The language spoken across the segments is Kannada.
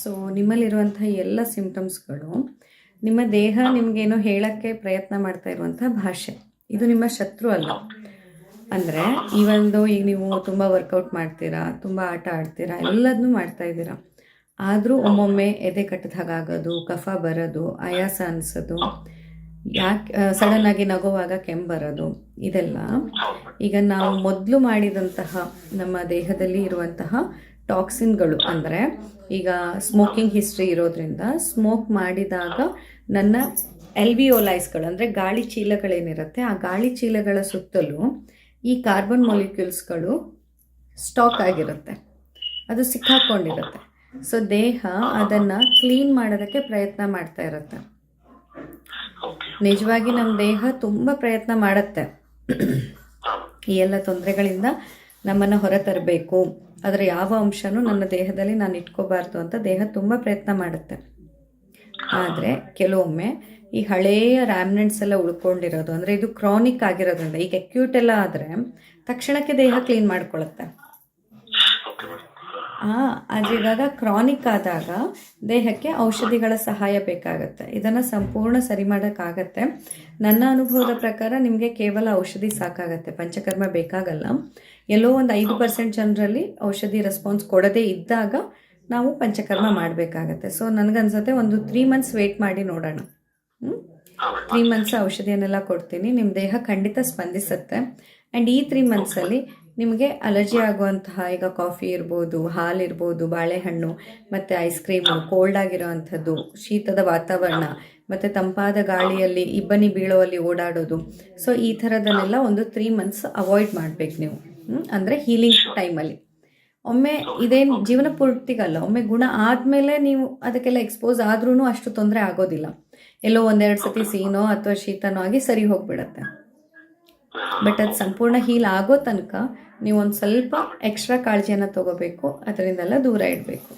ಸೊ ನಿಮ್ಮಲ್ಲಿರುವಂಥ ಎಲ್ಲ ಸಿಂಪ್ಟಮ್ಸ್ಗಳು ನಿಮ್ಮ ದೇಹ ನಿಮಗೇನೋ ಹೇಳೋಕ್ಕೆ ಪ್ರಯತ್ನ ಮಾಡ್ತಾ ಇರುವಂಥ ಭಾಷೆ. ಇದು ನಿಮ್ಮ ಶತ್ರು ಅಲ್ಲ. ಅಂದರೆ, ಈ ಒಂದು ಈಗ ನೀವು ತುಂಬ ವರ್ಕೌಟ್ ಮಾಡ್ತೀರಾ, ತುಂಬ ಆಟ ಆಡ್ತೀರಾ ಎಲ್ಲದನ್ನೂ ಮಾಡ್ತಾ ಇದ್ದೀರಾ. ಆದರೂ ಒಮ್ಮೊಮ್ಮೆ ಎದೆ ಕಟ್ಟಿದ ಹಾಗಾಗೋದು, ಕಫ ಬರೋದು, ಆಯಾಸ ಅನಿಸೋದು, ಯಾಕೆ ಆಗಿ ನಗುವಾಗ ಕೆಮ್ಮು ಬರೋದು, ಇದೆಲ್ಲ ಈಗ ನಾವು ಮೊದಲು ಮಾಡಿದಂತಹ ನಮ್ಮ ದೇಹದಲ್ಲಿ ಇರುವಂತಹ ಟಾಕ್ಸಿನ್ಗಳು ಅಂದರೆ ಈಗ ಸ್ಮೋಕಿಂಗ್ ಹಿಸ್ಟ್ರಿ ಇರೋದ್ರಿಂದ ಸ್ಮೋಕ್ ಮಾಡಿದಾಗ ನನ್ನ ಎಲ್ವಿಯೋಲೈಸ್ಗಳು ಅಂದರೆ ಗಾಳಿ ಚೀಲಗಳೇನಿರುತ್ತೆ ಆ ಗಾಳಿ ಚೀಲಗಳ ಸುತ್ತಲೂ ಈ ಕಾರ್ಬನ್ ಮೊಲಿಕ್ಯೂಲ್ಸ್ಗಳು ಸ್ಟಾಕ್ ಆಗಿರುತ್ತೆ. ಅದು ಸಿಕ್ಕಾಕೊಂಡಿರುತ್ತೆ. ಸೊ ದೇಹ ಅದನ್ನು ಕ್ಲೀನ್ ಮಾಡೋದಕ್ಕೆ ಪ್ರಯತ್ನ ಮಾಡ್ತಾ ಇರುತ್ತೆ. ನಿಜವಾಗಿ ನಮ್ಮ ದೇಹ ತುಂಬ ಪ್ರಯತ್ನ ಮಾಡುತ್ತೆ. ಈ ಎಲ್ಲ ತೊಂದರೆಗಳಿಂದ ನಮ್ಮನ್ನು ಹೊರತರಬೇಕು. ಅದರ ಯಾವ ಅಂಶನೂ ನನ್ನ ದೇಹದಲ್ಲಿ ನಾನು ಇಟ್ಕೋಬಾರ್ದು ಅಂತ ದೇಹ ತುಂಬ ಪ್ರಯತ್ನ ಮಾಡುತ್ತೆ. ಆದರೆ ಕೆಲವೊಮ್ಮೆ ಈ ಹಳೆಯ ರ್ಯಾಮ್ನೆಂಟ್ಸ್ ಎಲ್ಲ ಉಳ್ಕೊಂಡಿರೋದು, ಅಂದರೆ ಇದು ಕ್ರಾನಿಕ್ ಆಗಿರೋದ್ರಿಂದ, ಈಗ ಅಕ್ಯೂಟ್ ಎಲ್ಲ ಆದರೆ ತಕ್ಷಣಕ್ಕೆ ದೇಹ ಕ್ಲೀನ್ ಮಾಡ್ಕೊಳ್ಳುತ್ತೆ ಆ ಆದರೆ ಇವಾಗ ಕ್ರಾನಿಕ್ ಆದಾಗ ದೇಹಕ್ಕೆ ಔಷಧಿಗಳ ಸಹಾಯ ಬೇಕಾಗತ್ತೆ. ಇದನ್ನು ಸಂಪೂರ್ಣ ಸರಿ ಮಾಡೋಕ್ಕಾಗತ್ತೆ. ನನ್ನ ಅನುಭವದ ಪ್ರಕಾರ ನಿಮಗೆ ಕೇವಲ ಔಷಧಿ ಸಾಕಾಗತ್ತೆ, ಪಂಚಕರ್ಮ ಬೇಕಾಗಲ್ಲ. ಎಲ್ಲೋ ಒಂದು ಐದು ಪರ್ಸೆಂಟ್ ಜನರಲ್ಲಿ ಔಷಧಿ ರೆಸ್ಪಾನ್ಸ್ ಕೊಡದೇ ಇದ್ದಾಗ ನಾವು ಪಂಚಕರ್ಮ ಮಾಡಬೇಕಾಗತ್ತೆ. ಸೊ ನನಗನ್ಸುತ್ತೆ ಒಂದು ತ್ರೀ ಮಂತ್ಸ್ ವೇಟ್ ಮಾಡಿ ನೋಡೋಣ. ಹ್ಞೂ ತ್ರೀ ಮಂತ್ಸ್ ಔಷಧಿಯನ್ನೆಲ್ಲ ಕೊಡ್ತೀನಿ. ನಿಮ್ಮ ದೇಹ ಖಂಡಿತ ಸ್ಪಂದಿಸುತ್ತೆ. ಆ್ಯಂಡ್ ಈ ತ್ರೀ ಮಂತ್ಸಲ್ಲಿ ನಿಮಗೆ ಅಲರ್ಜಿ ಆಗುವಂತಹ, ಈಗ ಕಾಫಿ ಇರ್ಬೋದು, ಹಾಲು ಇರ್ಬೋದು, ಬಾಳೆಹಣ್ಣು, ಮತ್ತು ಐಸ್ ಕ್ರೀಮು ಕೋಲ್ಡ್ ಆಗಿರೋ ಅಂಥದ್ದು ಶೀತದ ವಾತಾವರಣ, ಮತ್ತು ತಂಪಾದ ಗಾಳಿಯಲ್ಲಿ, ಇಬ್ಬನಿ ಬೀಳೋಲ್ಲಿ ಓಡಾಡೋದು. ಸೊ ಈ ಥರದನ್ನೆಲ್ಲ ಒಂದು ತ್ರೀ ಮಂತ್ಸ್ ಅವಾಯ್ಡ್ ಮಾಡಬೇಕು ನೀವು. ಅಂದರೆ ಹೀಲಿಂಗ್ ಟೈಮಲ್ಲಿ ಒಮ್ಮೆ ಇದೇನು ಜೀವನ ಪೂರ್ತಿಗಲ್ಲ ಒಮ್ಮೆ ಗುಣ ಆದಮೇಲೆ ನೀವು ಅದಕ್ಕೆಲ್ಲ ಎಕ್ಸ್ಪೋಸ್ ಆದ್ರೂ ಅಷ್ಟು ತೊಂದರೆ ಆಗೋದಿಲ್ಲ. ಎಲ್ಲೋ ಒಂದೆರಡು ಸತಿ ಸೀನೋ ಅಥವಾ ಶೀತನೋ ಆಗಿ ಸರಿ ಹೋಗ್ಬಿಡತ್ತೆ. ಬಟ್ ಅದು ಸಂಪೂರ್ಣ ಹೀಲ್ ಆಗೋ ತನಕ ನೀವು ಒಂದು ಸ್ವಲ್ಪ ಎಕ್ಸ್ಟ್ರಾ ಕಾಳಜಿಯನ್ನು ತಗೋಬೇಕು ಅದರಿಂದೆಲ್ಲ ದೂರ ಇಡಬೇಕು.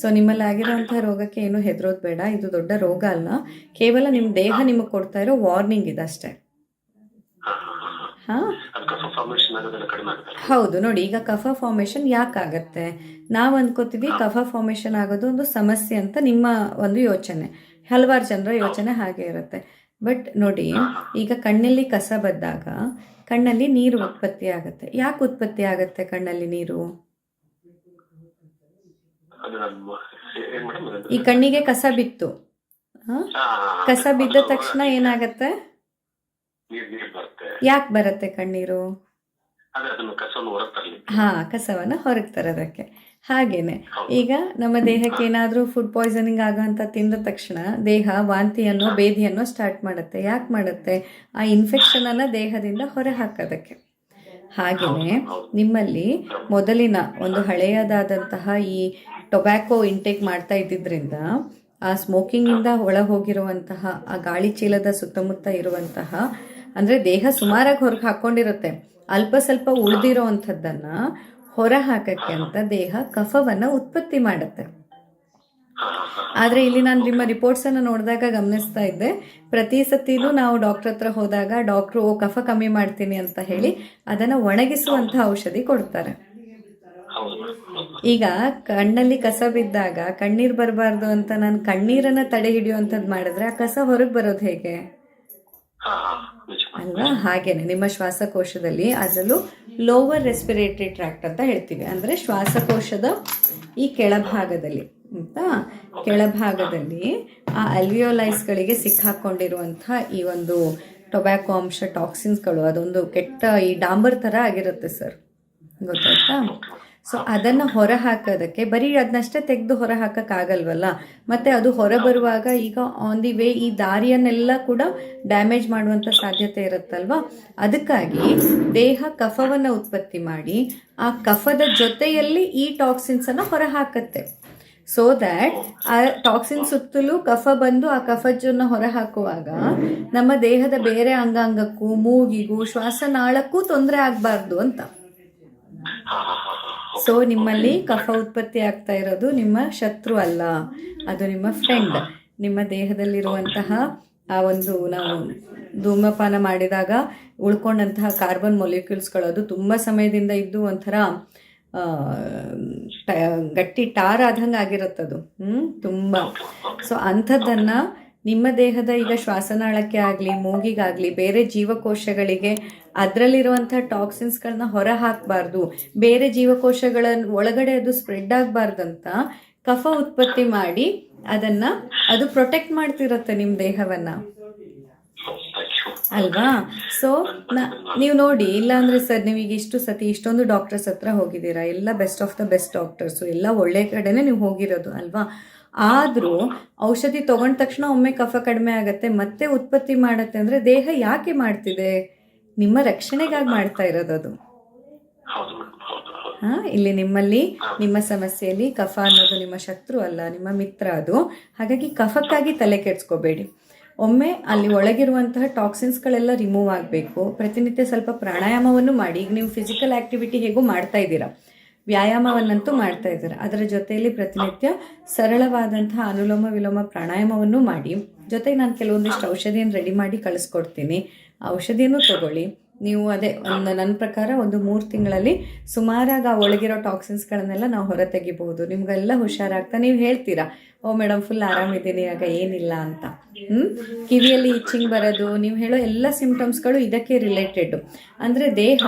ಸೊ ನಿಮ್ಮಲ್ಲಿ ಆಗಿರೋಂಥ ರೋಗಕ್ಕೆ ಏನು ಹೆದರೋದು ಬೇಡ ಇದು ದೊಡ್ಡ ರೋಗ ಅಲ್ಲ. ಕೇವಲ ನಿಮ್ಮ ದೇಹ ನಿಮಗೆ ಕೊಡ್ತಾ ಇರೋ ವಾರ್ನಿಂಗ್ ಇದೆ ಹಾಂ ಹಾಂ ಹಾಂ ಹಾಂ ಅದಕ್ಕೆ ಫಾರ್ಮೇಷನ್ ಆಗೋದೆಲ್ಲ ಕಡಿಮೆ ಆಗುತ್ತೆ ಹೌದು ನೋಡಿ ಈಗ ಕಫ ಫಾರ್ಮೇಷನ್ ಯಾಕಾಗತ್ತೆ? ನಾವು ಅನ್ಕೋತೀವಿ ಕಫ ಫಾರ್ಮೇಷನ್ ಆಗೋದು ಒಂದು ಸಮಸ್ಯೆ ಅಂತ ನಿಮ್ಮ ಒಂದು ಯೋಚನೆ. ಹಲವಾರು ಜನರ ಯೋಚನೆ ಹಾಗೆ ಇರುತ್ತೆ. ಬಟ್ ನೋಡಿ ಈಗ ಕಣ್ಣಲ್ಲಿ ಕಸ ಬದ್ದಾಗ ಕಣ್ಣಲ್ಲಿ ನೀರು ಉತ್ಪತ್ತಿ ಆಗುತ್ತೆ. ಯಾಕೆ ಉತ್ಪತ್ತಿ ಆಗುತ್ತೆ ಕಣ್ಣಲ್ಲಿ ನೀರು? ಈ ಕಣ್ಣಿಗೆ ಕಸ ಬಿತ್ತು. ಹಾ? ಕಸ ಬಿದ್ದ ತಕ್ಷಣ ಏನಾಗತ್ತೆ? ನೀರು ನೀರು ಬರುತ್ತೆ. ಯಾಕೆ ಬರುತ್ತೆ ಕಣ್ಣೀರು? ಅದೇ ಅದನ್ನು ಕಸವನ್ನು ಹೊರಗೆ ತರಲಿ ಹಾ ಕಸವನ್ನ ಹೊರಗೆ ತರೋದಕ್ಕೆ. ಹಾಗೇನೆ. ಈಗ ನಮ್ಮ ದೇಹಕ್ಕೆ ಏನಾದರೂ ಫುಡ್ ಪಾಯ್ಸನಿಂಗ್ ಆಗೋಂಥ ತಿಂದ ತಕ್ಷಣ ದೇಹ ವಾಂತಿಯನ್ನು ಬೇಧಿಯನ್ನು ಸ್ಟಾರ್ಟ್ ಮಾಡುತ್ತೆ. ಯಾಕೆ ಮಾಡುತ್ತೆ? ಆ ಇನ್ಫೆಕ್ಷನ್ ಅನ್ನ ದೇಹದಿಂದ ಹೊರ ಹಾಕೋದಕ್ಕೆ. ಹಾಗೆಯೇ ನಿಮ್ಮಲ್ಲಿ ಮೊದಲಿನ ಒಂದು ಹಳೆಯದಾದಂತಹ ಈ ಟೊಬ್ಯಾಕೊ ಇಂಟೇಕ್ ಮಾಡ್ತಾ ಇದ್ದಿದ್ರಿಂದ ಆ ಸ್ಮೋಕಿಂಗಿಂದ ಒಳ ಹೋಗಿರುವಂತಹ ಆ ಗಾಳಿ ಚೀಲದ ಸುತ್ತಮುತ್ತ ಇರುವಂತಹ ಅಂದರೆ ದೇಹ ಸುಮಾರಾಗಿ ಹೊರಗೆ ಹಾಕೊಂಡಿರುತ್ತೆ. ಅಲ್ಪ ಸ್ವಲ್ಪ ಉಳಿದಿರೋ ಅಂಥದ್ದನ್ನು ಹೊರ ಹಾಕಕ್ಕೆ ಅಂತ ದೇಹ ಕಫವನ್ನು ಉತ್ಪತ್ತಿ ಮಾಡುತ್ತೆ. ಆದ್ರೆ ಇಲ್ಲಿ ನಾನು ನಿಮ್ಮ ರಿಪೋರ್ಟ್ಸನ್ನು ನೋಡಿದಾಗ ಗಮನಿಸ್ತಾ ಇದ್ದೆ. ಪ್ರತಿ ಸತಿನೂ ನಾವು ಡಾಕ್ಟರ್ ಹತ್ರ ಹೋದಾಗ ಡಾಕ್ಟ್ರು ಕಫ ಕಮ್ಮಿ ಮಾಡ್ತೀನಿ ಅಂತ ಹೇಳಿ ಅದನ್ನ ಒಣಗಿಸುವಂಥ ಔಷಧಿ ಕೊಡ್ತಾರೆ. ಈಗ ಕಣ್ಣಲ್ಲಿ ಕಸ ಬಿದ್ದಾಗ ಕಣ್ಣೀರು ಬರಬಾರ್ದು ಅಂತ ನಾನು ಕಣ್ಣೀರನ್ನ ತಡೆ ಹಿಡಿಯುವಂಥದ್ದು ಮಾಡಿದ್ರೆ ಆ ಕಸ ಹೊರಗೆ ಬರೋದು ಹೇಗೆ? ಅಲ್ವಾ? ಹಾಗೇನೆ, ನಿಮ್ಮ ಶ್ವಾಸಕೋಶದಲ್ಲಿ ಅದರಲ್ಲೂ ಲೋವರ್ ರೆಸ್ಪಿರೇಟರಿ ಟ್ರ್ಯಾಕ್ಟ್ ಅಂತ ಹೇಳ್ತೀವಿ. ಅಂದರೆ ಶ್ವಾಸಕೋಶದ ಈ ಕೆಳಭಾಗದಲ್ಲಿ, ಆಯ್ತಾ? ಕೆಳಭಾಗದಲ್ಲಿ ಆ ಅಲ್ವಿಯೋಲೈಸ್ಗಳಿಗೆ ಸಿಕ್ಕಾಕೊಂಡಿರುವಂಥ ಈ ಒಂದು ಟೊಬ್ಯಾಕೊ ಅಂಶ ಟಾಕ್ಸಿನ್ಸ್ಗಳು ಅದೊಂದು ಕೆಟ್ಟ ಈ ಡಾಂಬರ್ ಥರ ಆಗಿರುತ್ತೆ ಸರ್. ಗೊತ್ತಾಯ್ತಾ? ಸೊ ಅದನ್ನು ಹೊರ ಹಾಕೋದಕ್ಕೆ ಬರೀ ಅದನ್ನಷ್ಟೇ ತೆಗೆದು ಹೊರ ಆಗಲ್ವಲ್ಲ ಮತ್ತು ಅದು ಹೊರ ಬರುವಾಗ ಈಗ ಆನ್ ದಿ ವೇ ಈ ದಾರಿಯನ್ನೆಲ್ಲ ಕೂಡ ಡ್ಯಾಮೇಜ್ ಮಾಡುವಂಥ ಸಾಧ್ಯತೆ ಇರುತ್ತಲ್ವಾ? ಅದಕ್ಕಾಗಿ ದೇಹ ಕಫವನ್ನು ಉತ್ಪತ್ತಿ ಮಾಡಿ, ಆ ಕಫದ ಜೊತೆಯಲ್ಲಿ ಈ ಟಾಕ್ಸಿನ್ಸನ್ನು ಹೊರ ಹಾಕತ್ತೆ ಸೊ ದ್ಯಾಟ್ ಆ ಟಾಕ್ಸಿನ್ ಸುತ್ತಲೂ ಕಫ ಬಂದು ಆ ಕಫಜನ್ನು ಹೊರ ಹಾಕುವಾಗ ನಮ್ಮ ದೇಹದ ಬೇರೆ ಅಂಗಾಂಗಕ್ಕೂ, ಮೂಗಿಗೂ, ಶ್ವಾಸನಾಳಕ್ಕೂ ತೊಂದರೆ ಆಗಬಾರ್ದು ಅಂತ. ಸೊ ನಿಮ್ಮಲ್ಲಿ ಕಫ ಉತ್ಪತ್ತಿ ಆಗ್ತಾ ಇರೋದು ನಿಮ್ಮ ಶತ್ರು ಅಲ್ಲ. ಅದು ನಿಮ್ಮ ಫ್ರೆಂಡ್ ನಿಮ್ಮ ದೇಹದಲ್ಲಿರುವಂತಹ ಆ ಒಂದು ನಾವು ಧೂಮಪಾನ ಮಾಡಿದಾಗ ಉಳ್ಕೊಂಡಂತಹ ಕಾರ್ಬನ್ ಮೊಲಿಕ್ಯೂಲ್ಸ್ಗಳು ಅದು ತುಂಬ ಸಮಯದಿಂದ ಇದ್ದು ಒಂಥರ ಟ- ಗಟ್ಟಿ ಟಾರ್ ಆದಂಗೆ ಆಗಿರುತ್ತದು. ಹ್ಞೂ ತುಂಬ. ಸೊ ಅಂಥದ್ದನ್ನು ನಿಮ್ಮ ದೇಹದ ಈಗ ಶ್ವಾಸನಾಳಕ್ಕೆ ಆಗಲಿ, ಮೂಗಿಗಾಗಲಿ, ಬೇರೆ ಜೀವಕೋಶಗಳಿಗೆ ಅದರಲ್ಲಿರುವಂಥ ಟಾಕ್ಸಿನ್ಸ್ಗಳನ್ನ ಹೊರ ಹಾಕಬಾರ್ದು ಬೇರೆ ಜೀವಕೋಶಗಳ ಒಳಗಡೆ ಅದು ಸ್ಪ್ರೆಡ್ ಆಗಬಾರ್ದಂತ ಕಫ ಉತ್ಪತ್ತಿ ಮಾಡಿ ಅದನ್ನ ಅದು ಪ್ರೊಟೆಕ್ಟ್ ಮಾಡ್ತಿರತ್ತೆ ನಿಮ್ಮ ದೇಹವನ್ನ. ಅಲ್ವಾ? ಸೊ ನೀವು ನೋಡಿ ಇಲ್ಲ ಅಂದ್ರೆ ಸರ್ ನೀವೀಗ ಇಷ್ಟು ಸತಿ ಇಷ್ಟೊಂದು ಡಾಕ್ಟರ್ಸ್ ಹತ್ರ ಹೋಗಿದ್ದೀರಾ? ಎಲ್ಲ best of the best doctors. ಎಲ್ಲ ಒಳ್ಳೆ ಕಡೆನೇ ನೀವು ಹೋಗಿರೋದು, ಅಲ್ವಾ? ಆದರೂ ಔಷಧಿ ತೊಗೊಂಡ ತಕ್ಷಣ ಒಮ್ಮೆ ಕಫ ಕಡಿಮೆ ಆಗುತ್ತೆ ಮತ್ತೆ ಉತ್ಪತ್ತಿ ಮಾಡುತ್ತೆ ಅಂದರೆ ದೇಹ ಯಾಕೆ ಮಾಡ್ತಿದೆ? ನಿಮ್ಮ ರಕ್ಷಣೆಗಾಗಿ ಮಾಡ್ತಾ ಇರೋದು ಅದು. ಹಾ ಇಲ್ಲಿ ನಿಮ್ಮಲ್ಲಿ ನಿಮ್ಮ ಸಮಸ್ಯೆಯಲ್ಲಿ ಕಫ ಅನ್ನೋದು ನಿಮ್ಮ ಶತ್ರು ಅಲ್ಲ ನಿಮ್ಮ ಮಿತ್ರ ಅದು. ಹಾಗಾಗಿ ಕಫಕ್ಕಾಗಿ ತಲೆ ಕೆಡ್ಸ್ಕೋಬೇಡಿ. ಒಮ್ಮೆ ಅಲ್ಲಿ ಒಳಗಿರುವಂತಹ ಟಾಕ್ಸಿನ್ಸ್ಗಳೆಲ್ಲ ರಿಮೂವ್ ಆಗಬೇಕು. ಪ್ರತಿನಿತ್ಯ ಸ್ವಲ್ಪ ಪ್ರಾಣಾಯಾಮವನ್ನು ಮಾಡಿ. ಈಗ ನೀವು ಫಿಸಿಕಲ್ ಆಕ್ಟಿವಿಟಿ ಹೇಗೂ ಮಾಡ್ತಾ ಇದ್ದೀರಾ? ವ್ಯಾಯಾಮವನ್ನಂತೂ ಮಾಡ್ತಾ ಇದ್ದಾರೆ. ಅದರ ಜೊತೆಯಲ್ಲಿ ಪ್ರತಿನಿತ್ಯ ಸರಳವಾದಂತಹ ಅನುಲೋಮ ವಿಲೋಮ ಪ್ರಾಣಾಯಾಮವನ್ನು ಮಾಡಿ. ಜೊತೆಗೆ ನಾನು ಕೆಲವೊಂದಿಷ್ಟು ಔಷಧಿಯನ್ನು ರೆಡಿ ಮಾಡಿ ಕಳಿಸ್ಕೊಡ್ತೀನಿ. ಔಷಧಿಯನ್ನು ತಗೊಳ್ಳಿ. ನೀವು ಅದೇ ಒಂದು ನನ್ನ ಪ್ರಕಾರ ಒಂದು ಮೂರು ತಿಂಗಳಲ್ಲಿ ಸುಮಾರಾಗಿ ಆ ಒಳಗಿರೋ ಟಾಕ್ಸಿನ್ಸ್ಗಳನ್ನೆಲ್ಲ ನಾವು ಹೊರ ತೆಗಿಬಹುದು ನಿಮಗೆಲ್ಲ ಹುಷಾರಾಗ್ತಾ ನೀವು ಹೇಳ್ತೀರಾ, ಓ ಮೇಡಮ್ ಫುಲ್ ಆರಾಮಿದ್ದೀನಿ, ಆಗ ಏನಿಲ್ಲ ಅಂತ. ಹ್ಞೂ ಕಿವಿಯಲ್ಲಿ ಇಚ್ಚಿಂಗ್ ಬರೋದು, ನೀವು ಹೇಳೋ ಎಲ್ಲ ಸಿಂಪ್ಟಮ್ಸ್ಗಳು ಇದಕ್ಕೆ ರಿಲೇಟೆಡ್ ಅಂದರೆ ದೇಹ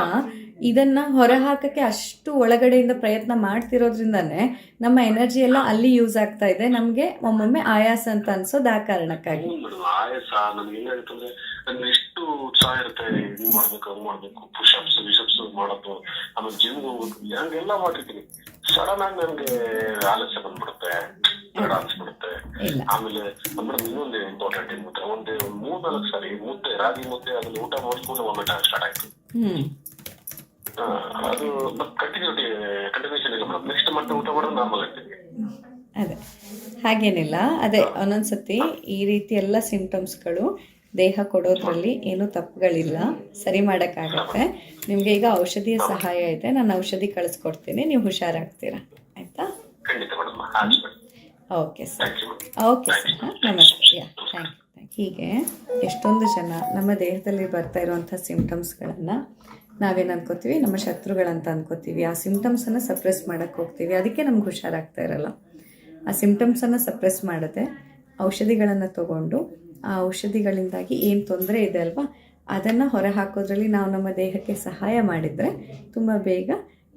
ಇದನ್ನು ಹೊರಹಾಕಕ್ಕೆ ಅಷ್ಟು ಒಳಗಡೆಯಿಂದ ಪ್ರಯತ್ನ ಮಾಡ್ತಿರೋದ್ರಿಂದನೇ ನಮ್ಮ ಎನರ್ಜಿ ಎಲ್ಲ ಅಲ್ಲಿ ಯೂಸ್ ಆಗ್ತಾ ಇದೆ. ನಮಗೆ ಒಮ್ಮೊಮ್ಮೆ ಆಯಾಸ ಅಂತ ಅನ್ಸೋದು ಆ ಕಾರಣಕ್ಕಾಗಿ. ಆಯಾಸ ನನಗೆ ಹೆಂಗಾಗುತ್ತಂದ್ರೆ ಅಂದ್ರೆ ಎಷ್ಟು ಉತ್ಸಾಹ ಇರುತ್ತೆ ಹಿಂಗ್ ಮಾಡ್ಬೇಕು ಹಂಗ್ ಮಾಡ್ಬೇಕು ಪುಷಪ್ಸ್ ವಿಷಪ್ಸ್ ಮಾಡೋದು ಆಮೇಲೆ ಜಿಮ್ ಹೋಗ್ಬೇಕು ಹಂಗೆಲ್ಲ ಮಾಡಿರ್ತೀನಿ ಸಡನ್ ಆಗಿ ನನಗೆ ಆಲಸ್ಯ ಬಂದ್ಬಿಡುತ್ತೆ ಬೇಡ ಅನ್ಸ್ಬಿಡುತ್ತೆ. ಇಲ್ಲ. ಆಮೇಲೆ ಮೇಡಮ್ ಇನ್ನೊಂದು ಇಂಪಾರ್ಟೆಂಟ್ ಏನ್ ಗೊತ್ತಾ ಒಂದು ಮೂರ್ ನಾಲ್ಕು ಸಾರಿ ಮುದ್ದೆ ರಾಗಿ ಮುದ್ದೆ ಅದನ್ನ ಊಟ ಮಾಡಿಕೊಂಡು ಒಮ್ಮೆ ಸ್ಟಾರ್ಟ್ ಆಯ್ತು. ಅದು ಕಂಟಿನ್ಯೂಟಿ ಕಂಟಿನ್ಯೂಷನ್ ಇಲ್ಲ. ಮೇಡಮ್ ನೆಕ್ಸ್ಟ್ ಮತ್ತೆ ಊಟ ಮಾಡೋದು ನಾರ್ಮಲ್ ಆಗ್ತದೆ ಅದೇ. ಹಾಗೇನಿಲ್ಲ. ಅದೇ ಒಂದೊಂದ್ಸತಿ ಈ ರೀತಿ ಎಲ್ಲ ಸಿಂಪ್ಟಮ್ಸ್ಗಳು ದೇಹ ಕೊಡೋದ್ರಲ್ಲಿ ಏನೂ ತಪ್ಪುಗಳಿಲ್ಲ. ಸರಿ ಮಾಡೋಕ್ಕಾಗತ್ತೆ. ನಿಮಗೆ ಈಗ ಔಷಧಿಯ ಸಹಾಯ ಇದೆ. ನಾನು ಔಷಧಿ ಕಳಿಸ್ಕೊಡ್ತೀನಿ. ನೀವು ಹುಷಾರಾಗ್ತೀರಾ? ಆಯಿತಾ? Okay sir. Okay sir. ಹಾಂ ನಮಸ್ತೆ. Yeah thank you. ಹೀಗೆ ಎಷ್ಟೊಂದು ಜನ ನಮ್ಮ ದೇಹದಲ್ಲಿ ಬರ್ತಾ ಇರುವಂಥ ಸಿಂಪ್ಟಮ್ಸ್ಗಳನ್ನು ನಾವೇನು ಅನ್ಕೋತೀವಿ? ನಮ್ಮ ಶತ್ರುಗಳಂತ ಅನ್ಕೋತೀವಿ. ಆ ಸಿಂಪ್ಟಮ್ಸನ್ನು ಸಪ್ರೆಸ್ ಮಾಡೋಕ್ಕೆ ಹೋಗ್ತೀವಿ. ಅದಕ್ಕೆ ನಮ್ಗೆ ಹುಷಾರಾಗ್ತಾ ಇರಲ್ಲ. ಆ ಸಿಂಪ್ಟಮ್ಸನ್ನು ಸಪ್ರೆಸ್ ಮಾಡದೆ ಔಷಧಿಗಳನ್ನು ತಗೊಂಡು ಆ ಔಷಧಿಗಳಿಂದಾಗಿ ಏನು ತೊಂದರೆ ಇದೆ ಅಲ್ವಾ? ಅದನ್ನು ಹೊರಹಾಕೋದ್ರಲ್ಲಿ ನಾವು ನಮ್ಮ ದೇಹಕ್ಕೆ ಸಹಾಯ ಮಾಡಿದರೆ ತುಂಬ ಬೇಗ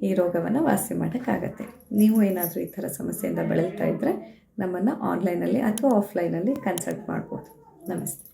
ಈ ರೋಗವನ್ನು ವಾಸಿ ಮಾಡೋಕ್ಕಾಗತ್ತೆ. ನೀವು ಏನಾದರೂ ಈ ಥರ ಸಮಸ್ಯೆಯಿಂದ ಬಳಲ್ತಾ ಇದ್ದರೆ ನಮ್ಮನ್ನು ಆನ್ಲೈನಲ್ಲಿ ಅಥವಾ ಆಫ್ಲೈನಲ್ಲಿ ಕನ್ಸಲ್ಟ್ ಮಾಡ್ಬೋದು. ನಮಸ್ತೆ.